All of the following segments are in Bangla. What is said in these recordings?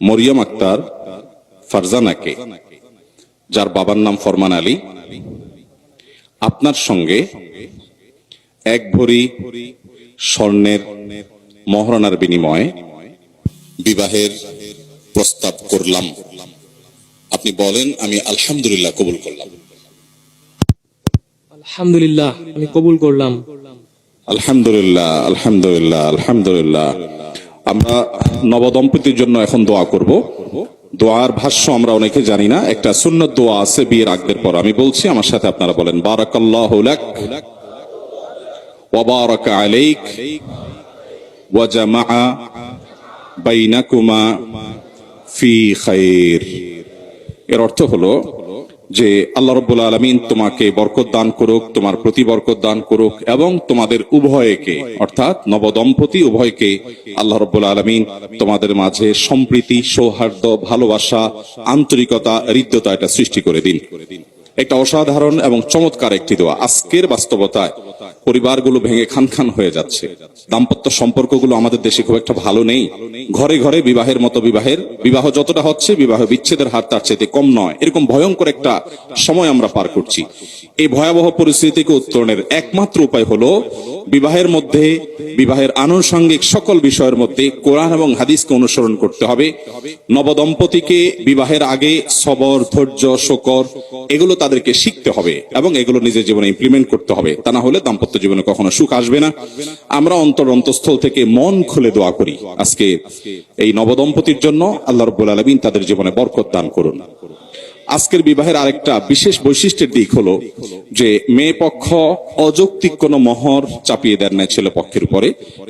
মরিয়ম আক্তার ফারজানাকে যার বাবার নাম ফরমান আলী। আপনার সঙ্গে এক ভরি স্বর্ণের মহারণার বিনিময়ে বিবাহের প্রস্তাব করলাম। আপনি বলেন আমি আলহামদুলিল্লাহ কবুল করলাম। আলহামদুলিল্লাহ আমি কবুল করলাম। আলহামদুলিল্লাহ আলহামদুলিল্লাহ আলহামদুলিল্লাহ। আমরা নবদম্পতির জন্য এখন দোয়া করব। দোয়ার ভাষ্য আমরা অনেকে জানি না, একটা সুন্নত দোয়া আছে বিয়ের আগের পর। আমি বলছি, আমার সাথে আপনারা বলেন, বারাকাল্লাহ লাক ওয়া বারাকা আলাইক ওয়া জামাআ বাইনাকুমা ফি খাইর। এর অর্থ হলো যে আল্লাহ রব্বুল আলমিন তোমাকে বরকত দান করুক, তোমার প্রতি বরকত দান করুক এবং তোমাদের উভয়কে, অর্থাৎ নবদম্পতি উভয়কে আল্লাহ রব্বুল আলমিন তোমাদের মাঝে সম্প্রীতি, সৌহার্দ্য, ভালোবাসা, আন্তরিকতা, হৃদ্যতা এটা সৃষ্টি করে দিন। একটা অসাধারণ এবং চমৎকার একটি দোয়া। আজকের বাস্তবতায় পরিবারগুলো ভেঙে খান খান হয়ে যাচ্ছে। দাম্পত্য সম্পর্কগুলো আমাদের দেশে খুব একটা ভালো নেই। ঘরে ঘরে বিবাহের মতো বিবাহের, বিবাহ যতটা হচ্ছে, বিবাহ বিচ্ছেদের হার তার চাইতে কম নয়। এরকম ভয়ঙ্কর একটা সময় আমরা পার করছি। এই ভয়াবহ পরিস্থিতিকে উত্তরণের একমাত্র উপায় হলো বিবাহের মধ্যে, বিবাহের আনুষঙ্গিক সকল বিষয়ের মধ্যে কোরআন এবং হাদিসকে অনুসরণ করতে হবে। নবদম্পতিকে বিবাহের আগে সবর, ধৈর্য, শকর, এগুলো তাদেরকে শিখতে হবে এবং এগুলো নিজের জীবনে ইমপ্লিমেন্ট করতে হবে। তা না হলে দাম্পত্য জীবনে কখনো সুখ আসবে না। আমরা অন্তর অন্তঃস্থল থেকে মন খুলে দোয়া করি। আজকে এই নবদম্পতির জন্য আল্লাহ রব্বুল আলমিন তাদের জীবনে বরকত দান করুন। আজকের বিবাহের আরেকটা বিশেষ বৈশিষ্ট্যের দিক হলো যে মেয়ে পক্ষ অযৌক্তিক কোনো মহর চাপিয়ে দেন না ছেলে পক্ষের উপরে।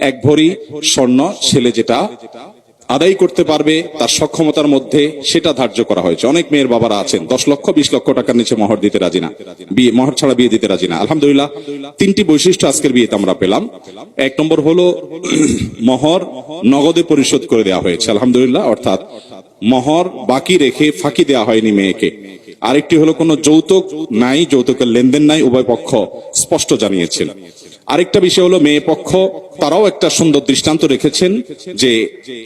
এক ভরি স্বর্ণ, ছেলে যেটা আদায় করতে পারবে তার সক্ষমতার মধ্যে সেটা ধার্য করা হয়েছে। অনেক মেয়ের বাবারা আছেন, দশ লক্ষ, বিশ লক্ষ টাকার নিচে মহর দিতে রাজি না। বিয়ে, মহর ছাড়া বিয়ে দিতে রাজি না। আলহামদুলিল্লাহ, তিনটি বৈশিষ্ট্য আজকের বিয়েতে আমরা পেলাম। এক নম্বর হলো, মহর নগদে পরিশোধ করে দেওয়া হয়েছে। আলহামদুলিল্লাহ, অর্থাৎ মহর বাকি রেখে ফাঁকি দেওয়া হয়নি মেয়েকে। আরেকটি হলো, কোনো যৌতুক নাই, যৌতুকের লেনদেন নাই, উভয় পক্ষ স্পষ্ট জানিয়েছেন। আরেকটা বিষয় হলো, মেয়ে পক্ষ, তারাও একটা সুন্দর দৃষ্টান্ত রেখেছেন যে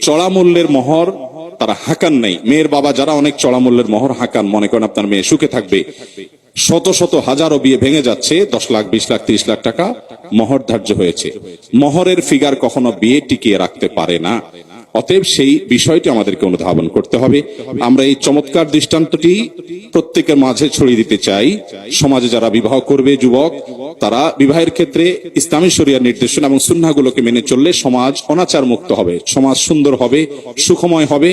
চড়া মূল্যের মহর তারা হাঁকান নাই। মেয়ের বাবা যারা অনেক চড়া মূল্যের মহর হাঁকান, মনে করেন আপনার মেয়ে সুখে থাকবে। শত শত হাজারও বিয়ে ভেঙে যাচ্ছে, দশ লাখ, বিশ লাখ, ত্রিশ লাখ টাকা মহর ধার্য হয়েছে। মহরের ফিগার কখনো বিয়ে টিকিয়ে রাখতে পারে না। অতএব সেই বিষয়টি আমাদেরকে অনুধাবন করতে হবে। আমরা এই চমৎকার দৃষ্টান্তটি প্রত্যেকের মাঝে ছড়িয়ে দিতে চাই। সমাজে যারা বিবাহ করবে, যুবক, তারা বিবাহের ক্ষেত্রে ইসলামী শরিয়ার নির্দেশনা এবং সুন্নাগুলোকে মেনে চললে সমাজ অনাচার মুক্ত হবে, সমাজ সুন্দর হবে, সুখময় হবে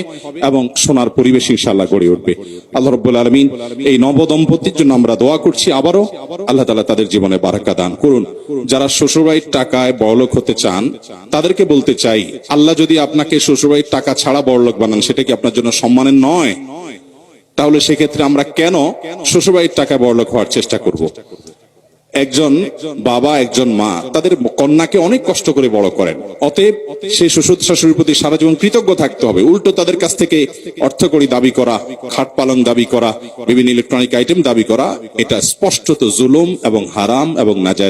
এবং সোনার পরিবেশ ইনশাল্লাহ গড়ে উঠবে। আল্লাহ রব্বুল আলমিন এই নবদম্পতির জন্য আমরা দোয়া করছি আবারও। আল্লাহ তালা তাদের জীবনে বারাকা দান করুন। যারা শ্বশুরবাড়ির টাকায় বড়লোক হতে চান, তাদেরকে বলতে চাই, আল্লাহ যদি আপনাকে শ্বশুরবাড়ির টাকা ছাড়া বড়লোক বানান, সেটা কি আপনার জন্য সম্মানের নয়? তাহলে সেক্ষেত্রে আমরা কেন শ্বশুরবাড়ির টাকায় বড়লোক হওয়ার চেষ্টা করব? একজন বাবা, একজন মা, তাদের কন্যাকে অনেক কষ্ট করে বড় করেন। অতএব সেই শ্বশুর শাশুড়ির প্রতি সারা জীবন কৃতজ্ঞ থাকতে হবে। উল্টো তাদের কাছ থেকে অর্থকরী দাবি করা, খাট পালং দাবি করা, বিভিন্ন ইলেকট্রনিক আইটেম দাবি করা, এটা স্পষ্টত জুলুম এবং হারাম এবং নাজায়জ।